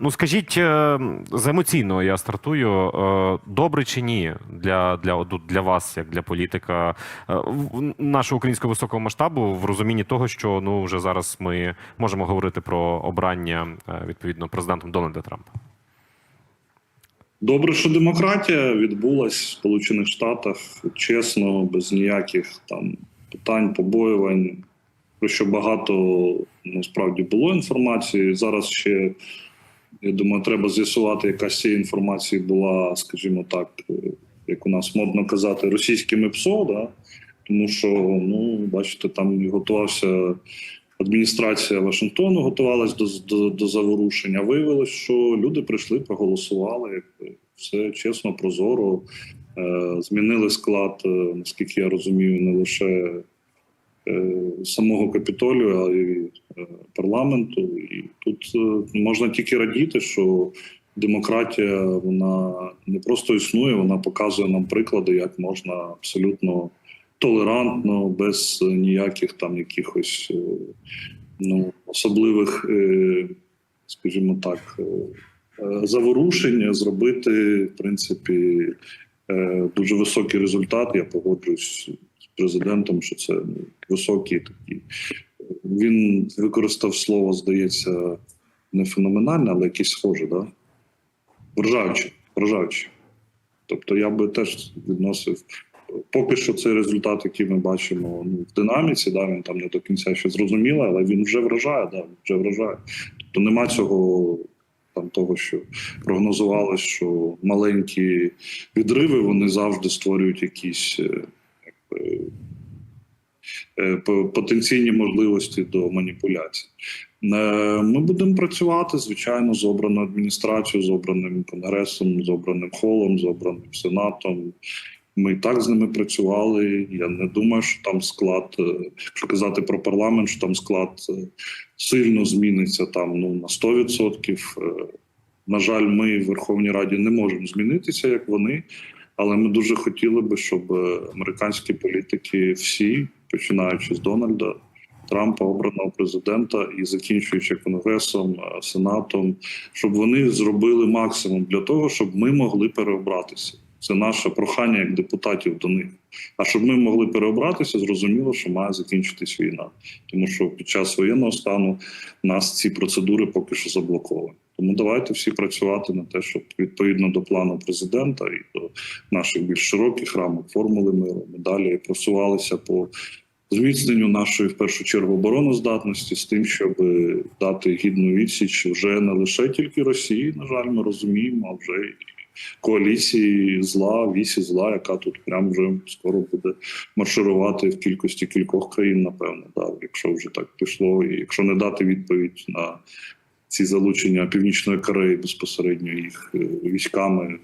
Ну скажіть е, з емоційного я стартую. Е, Добре чи ні для, для, для вас, як для політика е, нашого українського високого масштабу, в розумінні того, що ну вже зараз ми можемо говорити про обрання відповідно президентом Дональда Трампа. Добре, що демократія відбулась в Сполучених Штатах чесно, без ніяких там питань, побоювань. Про що багато насправді було інформації. Зараз ще я думаю, треба з'ясувати, яка з цієї інформації була, скажімо так, е, як у нас модно казати, російськими ПСО, да? тому що, ну, бачите, там готувався адміністрація Вашингтону, готувалась до, до, до заворушення. Виявилось, що люди прийшли, проголосували. Все чесно, прозоро. Е, змінили склад, е, наскільки я розумію, не лише самого капітолію, а й е, парламенту. І тут е, можна тільки радіти, що демократія вона не просто існує, вона показує нам приклади, як можна абсолютно толерантно, без ніяких там якихось е, ну, особливих, е, скажімо так, е, е, заворушень зробити, в принципі, е, дуже високий результат. Я погоджуюсь президентом, що це високий такий. Він використав слово, здається, не феноменальне, але якесь схоже, да? вражаюче. вражаюче. Тобто я би теж відносив. Поки що цей результат, який ми бачимо ну, в динаміці, да, він там не до кінця ще зрозумілий, але він вже вражає, да, вже вражає. Тобто нема цього там того, що прогнозувалось, що маленькі відриви вони завжди створюють якісь е, потенційні можливості до маніпуляцій. Е, Ми будемо працювати, звичайно, з обраною адміністрацією, з обраним конгресом, з обраним холом, з обраним сенатом. Ми і так з ними працювали. Я не думаю, що там склад, е, якщо казати про парламент, що там склад е, сильно зміниться там ну на 100%. Е, На жаль, ми в Верховній Раді не можемо змінитися, як вони. Але ми дуже хотіли би, щоб е, американські політики всі, починаючи з Дональда Трампа, обраного президента, і закінчуючи конгресом, е, сенатом, щоб вони зробили максимум для того, щоб ми могли переобратися. Це наше прохання як депутатів до них. А щоб ми могли переобратися, зрозуміло, що має закінчитись війна, тому що під час воєнного стану нас ці процедури поки що заблоковані. Тому давайте всі працювати на те, щоб відповідно до плану президента і до наших більш широких рамок формули миру ми далі просувалися по зміцненню нашої в першу чергу обороноздатності з тим, щоб дати гідну відсіч вже не лише тільки Росії, на жаль, ми розуміємо, а вже й коаліції зла, вісі зла, яка тут прямо вже скоро буде марширувати в кількості кількох країн, напевно, да, якщо вже так пішло, і якщо не дати відповідь на ці залучення Північної Кореї безпосередньо їх е, військами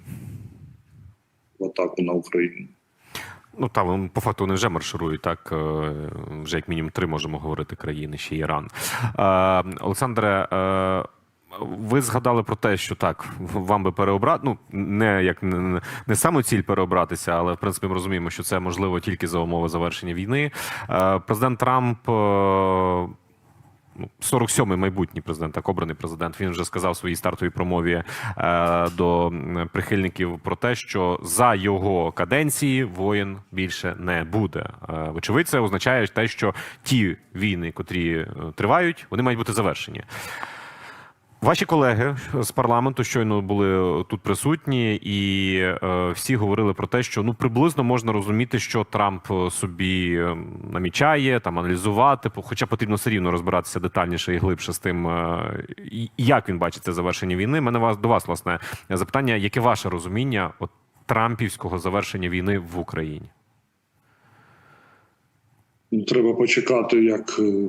в атаку на Україну. Ну там по факту вони вже марширують. Так е, вже як мінімум три можемо говорити країни, ще Іран. Е, Олександре. Ви згадали про те, що так вам би переобрати. Ну не як не, не саме ціль переобратися, але в принципі ми розуміємо, що це можливо тільки за умови завершення війни. Президент Трамп. Е, ну, 47-й майбутній президент, так обраний президент. Він вже сказав в своїй стартовій промові е, до прихильників про те, що за його каденції воїн більше не буде. Е, вочевидь, це означає те, що ті війни, котрі е, тривають, вони мають бути завершені. Ваші колеги з парламенту щойно були тут присутні, і е, всі говорили про те, що ну приблизно можна розуміти, що Трамп е, собі е, намічає, там аналізувати, хоча потрібно все рівно розбиратися детальніше і глибше з тим, е, як він бачить це завершення війни. Мене вас до вас власне запитання: яке ваше розуміння от трампівського завершення війни в Україні? Треба почекати, як е,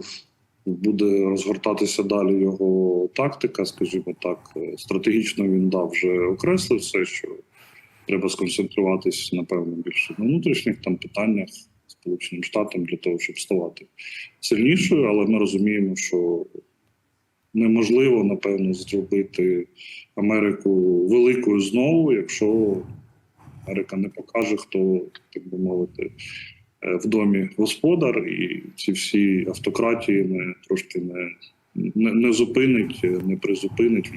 буде розгортатися далі його тактика, скажімо так. Стратегічно він дав вже окреслив все, що треба сконцентруватись, напевно, більше на внутрішніх там питаннях Сполученим Штатам для того, щоб ставати сильнішою, але ми розуміємо, що неможливо, напевно, зробити Америку великою знову, якщо Америка не покаже, хто, так би мовити, в домі господар, і ці всі автократії не трошки не, не, не зупинить, е, не призупинить.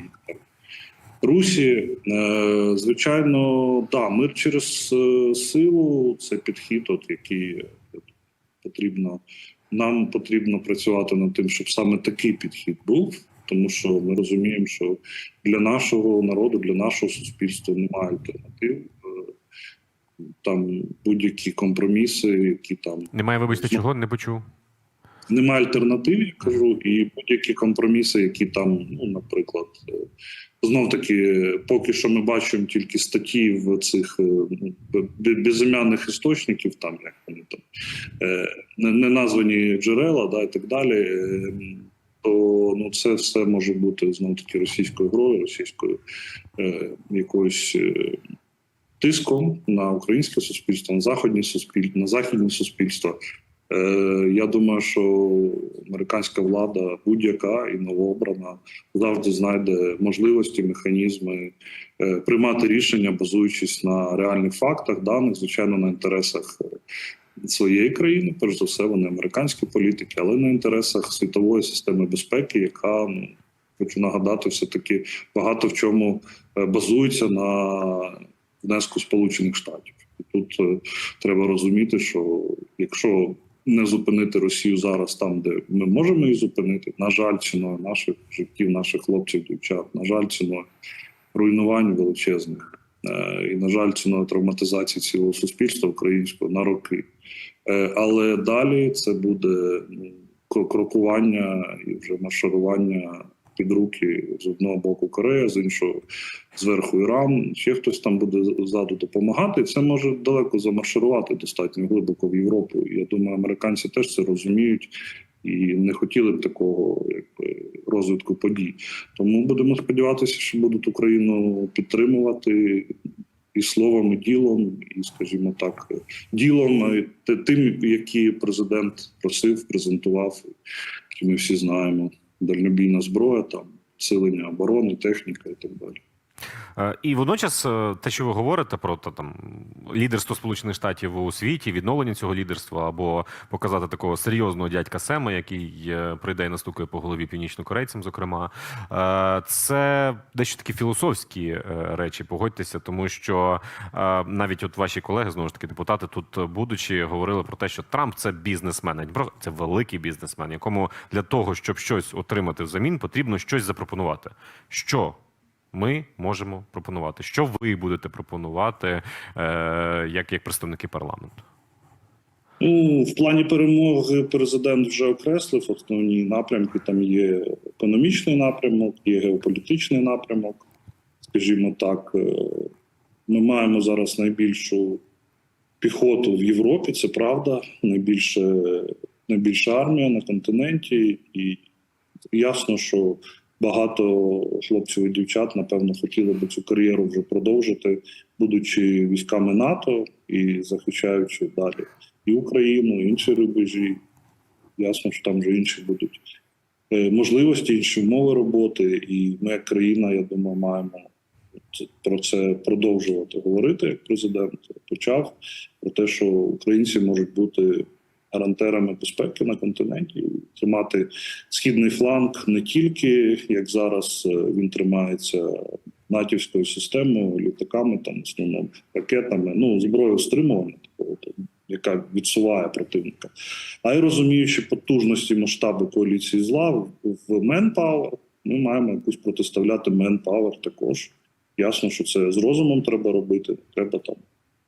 Русі, е, звичайно, да, мир через е, силу це підхід, от, який потрібно. Нам потрібно працювати над тим, щоб саме такий підхід був, тому що ми розуміємо, що для нашого народу, для нашого суспільства немає альтернатив. Е, Там будь-які компроміси, які там Немає, вибачте, чого не почув. немає альтернатив, я кажу, і будь-які компроміси, які там, ну, наприклад, знов таки, поки що ми бачимо тільки статті в цих е, ну, бе- безім'яних істочників, там як вони там е, не, названі джерела, да, і так далі. е, То ну це все може бути знов таки російською грою, російською е, якоюсь е, тиском на українське суспільство, на західні суспільства, на західні суспільства. Е, я думаю, що американська влада будь-яка і новообрана завжди знайде можливості, механізми е, приймати рішення, базуючись на реальних фактах, даних, звичайно, на інтересах е, своєї країни, перш за все, вони американські політики, але на інтересах світової системи безпеки, яка ну хочу нагадати, все таки багато в чому е, базується на внеску Сполучених Штатів. І тут е, треба розуміти, що якщо не зупинити Росію зараз там, де ми можемо її зупинити, на жаль, ціною наших життів, наших хлопців, дівчат, на жаль, ціною руйнувань величезних, е, і на жаль, ціною травматизації цілого суспільства українського на роки. Е, Але далі це буде крокування і вже марширування під руки з одного боку Корея, з іншого зверху Іран. Ще хтось там буде ззаду допомагати. Це може далеко замарширувати достатньо глибоко в Європу. Я думаю, американці теж це розуміють і не хотіли б такого якби, розвитку подій. Тому будемо сподіватися, що будуть Україну підтримувати. І словом, і ділом, і, скажімо так, ділом тим, які президент просив, презентував, які ми всі знаємо: дальнобійна зброя, там силення оборони, техніка і так далі. Е, І водночас, е, те, що ви говорите про та, там лідерство Сполучених Штатів у світі, відновлення цього лідерства, або показати такого серйозного дядька Сема, який е, прийде і настукає по голові північнокорейцям, зокрема, це дещо такі філософські речі. Погодьтеся, тому що навіть от ваші колеги, знову ж таки, депутати, тут будучи, говорили про те, що Трамп це бізнесмен, це великий бізнесмен, якому для того, щоб щось отримати взамін, потрібно щось запропонувати. Що ми можемо пропонувати. Що ви будете пропонувати е, як, як представники парламенту? Ну, в плані перемоги президент вже окреслив основні напрямки. Там є економічний напрямок, є геополітичний напрямок. Скажімо так, е, ми маємо зараз найбільшу піхоту в Європі, це правда. Найбільше, найбільша армія на континенті, і ясно, що багато хлопців і дівчат, напевно, хотіли би цю кар'єру вже продовжити, будучи військами НАТО і захищаючи далі і Україну, і інші рубежі. Ясно, що там вже інші будуть е, можливості, інші умови роботи. І ми, як країна, я думаю, маємо про це продовжувати говорити. Як президент почав про те, що українці можуть бути гарантерами безпеки на континенті, тримати східний фланг не тільки як зараз е, він тримається натівською системою, літаками, там основному ракетами, ну зброєю стримування такого яка відсуває противника, а й розуміючи потужності масштаби коаліції зла в- Manpower, ми маємо якусь протиставляти Manpower також. Ясно, що це з розумом треба робити. Треба там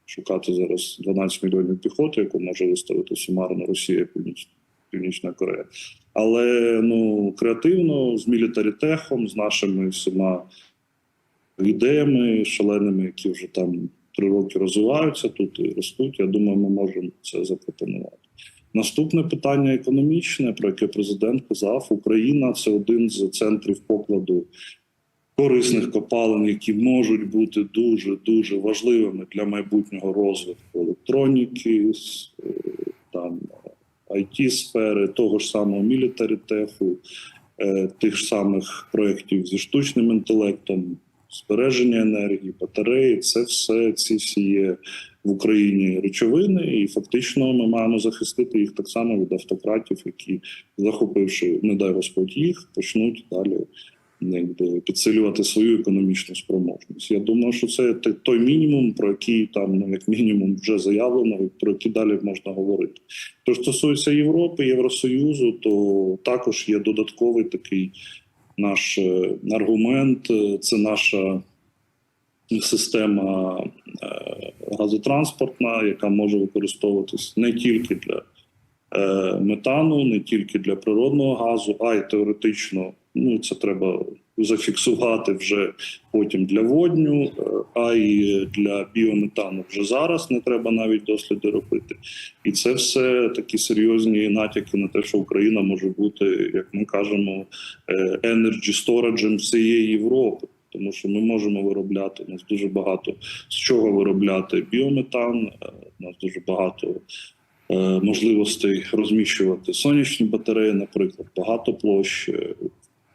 шукати зараз 12 мільйонів піхоти, яку може виставити сумарно Росія, Північ, Північна Корея. Але ну креативно, з мілітарітехом, з нашими всіма ідеями шаленими, які вже там три роки розвиваються тут і ростуть. Я думаю, ми можемо це запропонувати. Наступне питання економічне, про яке президент казав: Україна це один з центрів покладу корисних копалин, які можуть бути дуже дуже важливими для майбутнього розвитку електроніки, е, там it сфери, того ж самого мілітарітеху, е, тих ж самих проєктів зі штучним інтелектом, збереження енергії, батареї. Це все ці всі є в Україні речовини, і фактично ми маємо захистити їх так само від автократів, які захопивши, не дай Господь їх, почнуть далі якби, підсилювати свою економічну спроможність. Я думаю, що це той мінімум, про який там, ну, як мінімум, вже заявлено, про який далі можна говорити. Що стосується Європи, Євросоюзу, то також є додатковий такий наш е, аргумент. е, Це наша система е, газотранспортна, яка може використовуватись не тільки для метану, не тільки для природного газу, а й теоретично. Ну це треба зафіксувати вже потім для водню, е, а й для біометану вже зараз не треба навіть досліди робити. І це все такі серйозні натяки на те, що Україна може бути, як ми кажемо, е, energy стораджем всієї Європи. Тому що ми можемо виробляти у нас дуже багато з чого виробляти біометан. е, У нас дуже багато е, можливостей розміщувати сонячні батареї, наприклад, багато площ. е,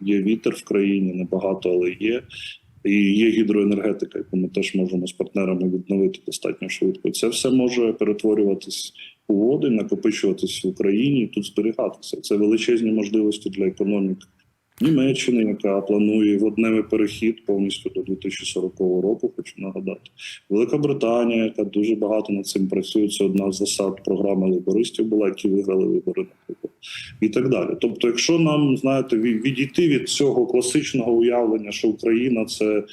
Є вітер в країні, небагато, але є. І є гідроенергетика, яку ми теж можемо з партнерами відновити достатньо швидко. Це все може перетворюватись у води, накопичуватись в Україні, і тут зберігатися. Це величезні можливості для економік Німеччини, яка планує водневий перехід повністю до 2040 року. Хочу нагадати. Велика Британія, яка дуже багато над цим працює. Це одна з засад програми лейбористів була, які виграли вибори, наприклад, і так далі. Тобто, якщо нам знаєте, відійти від цього класичного уявлення, що Україна це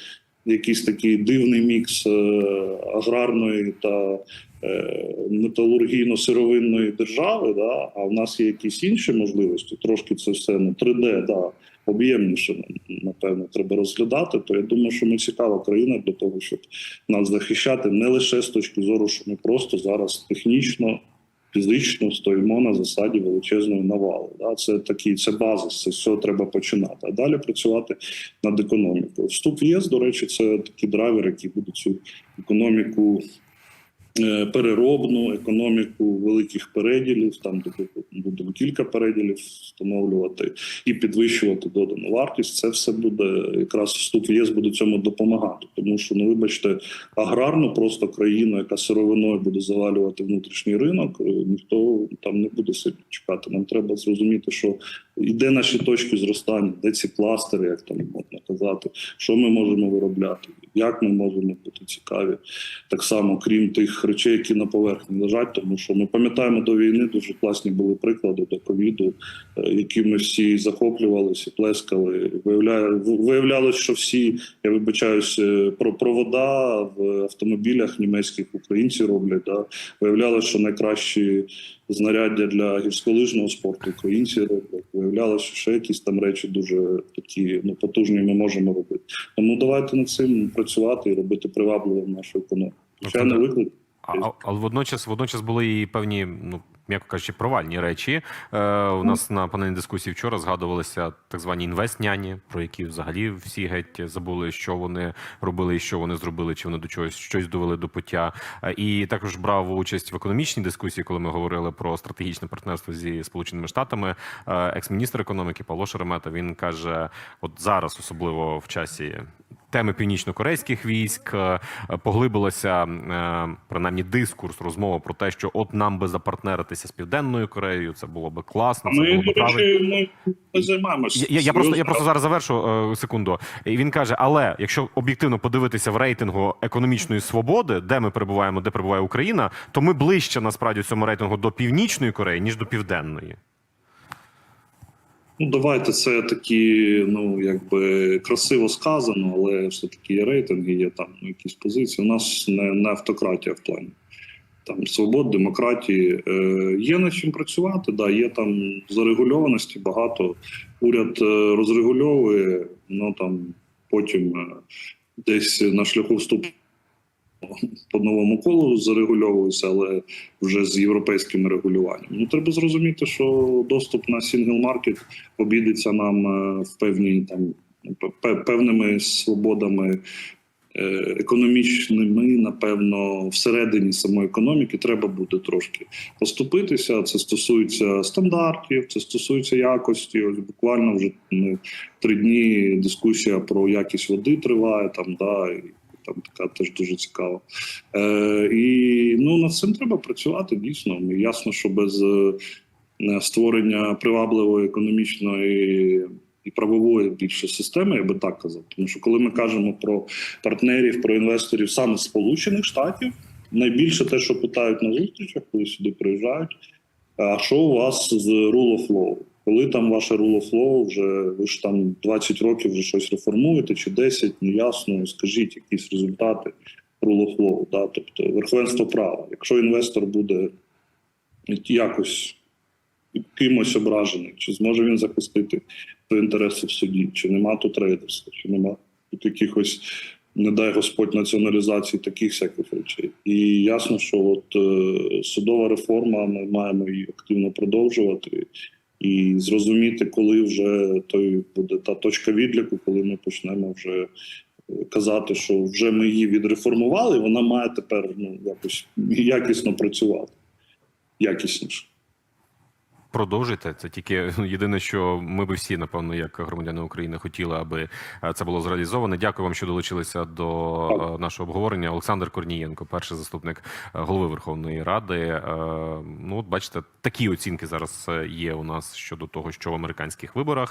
якийсь такий дивний мікс е, аграрної та е, металургійно-сировинної держави, да, а в нас є якісь інші можливості, трошки це все ну, 3D, да, об'ємніше, напевно, треба розглядати, то я думаю, що ми цікава країна для того, щоб нас захищати не лише з точки зору, що ми просто зараз технічно, фізично стоїмо на засаді величезної навали. Да? Це такий, це базис, це все треба починати. А далі працювати над економікою. Вступ в ЄС, до речі, це такі драйвери, які будуть цю економіку переробну, економіку великих переділів, там де будемо кілька переділів встановлювати і підвищувати додану вартість. Це все буде якраз вступ в ЄС буде цьому допомагати. Тому що, ну вибачте, аграрну просто країну, яка сировиною буде завалювати внутрішній ринок, е, ніхто там не буде сильно чекати. Нам треба зрозуміти, що і де наші точки зростання, де ці кластери, як там можна казати, що ми можемо виробляти, як ми можемо бути цікаві, так само, крім тих речей, які на поверхні лежать, тому що ми пам'ятаємо до війни дуже класні були приклади до ковіду, е, які ми всі захоплювалися, плескали. Виявлялось, що всі я вибачаюсь, е, про провода в автомобілях німецьких українці роблять. Да? Виявлялось, що найкращі знаряддя для гірськолижного спорту українці роблять. Виявлялося, що ще якісь там речі дуже такі ну потужні ми можемо робити. Тому давайте над цим працювати і робити привабливим нашу економіку. Звичайно, Олександр, виклик. А, але водночас, водночас були і певні, ну м'яко кажучи, провальні речі. Е, у нас на панельній дискусії вчора згадувалися так звані інвестняні, про які взагалі всі геть забули, що вони робили і що вони зробили, чи вони до чогось щось довели до пуття. Е, І також брав участь в економічній дискусії, коли ми говорили про стратегічне партнерство зі Сполученими Штатами. Е, Екс-міністр економіки Павло Шеремета він каже: от зараз, особливо в часі теми північно-корейських військ, е, поглибилося е, принаймні дискурс, розмова про те, що от нам би запартнеритися з південною Кореєю, це було би класно. Це Ми, було би правильно. ми, займаємося. Я, я просто я просто зараз завершу е, секунду. І він каже: але якщо об'єктивно подивитися в рейтингу економічної свободи, де ми перебуваємо, де перебуває Україна, то ми ближче насправді в цьому рейтингу до північної Кореї ніж до південної. Ну, давайте це такі, ну якби красиво сказано, але все таки є рейтинги, є там ну, якісь позиції. У нас не, не автократія в плані там свобод, демократії. Е, є над чим працювати. Да, є там зарегульованості багато. Уряд е, розрегульовує, ну там потім е, десь на шляху вступу по новому колу зарегульовується, але вже з європейським регулюванням. Ну треба зрозуміти, що доступ на сінгл маркет обійдеться нам е, в певній там певними свободами. е, Економічними, напевно, всередині самої економіки треба буде трошки поступитися. Це стосується стандартів, це стосується якості. Ось буквально вже ну, три дні дискусія про якість води триває там, да, і там така теж дуже цікава. Е, і ну над цим треба працювати дійсно. Ну, Ясно, що без е, створення привабливої економічної і правової більше системи, я би так казав. Тому що коли ми кажемо про партнерів, про інвесторів саме Сполучених Штатів, найбільше те, що питають на зустрічах, коли сюди приїжджають. А що у вас з rule of law? Коли там ваше of вже ви ж там 20 років вже щось реформуєте, чи 10, неясно, скажіть якісь результати of да? тобто верховенство права. Якщо інвестор буде якось кимось ображений, чи зможе він захистити свої інтереси в суді, чи нема тут рейдерства, чи нема тут якихось, не дай Господь, націоналізації таких всяких речей. І ясно, що от е, судова реформа, ми маємо її активно продовжувати. І зрозуміти, коли вже той буде та точка відліку, коли ми почнемо вже е, казати, що вже ми її відреформували, вона має тепер ну якось якісно працювати, якісніше. Продовжуйте. Це тільки єдине, що ми би всі, напевно, як громадяни України, хотіли, аби е, це було зреалізовано. Дякую вам, що долучилися до е, нашого обговорення. Олександр Корнієнко, перший заступник е, голови Верховної Ради. Ну, от бачите, такі оцінки зараз є у нас щодо того, що в американських виборах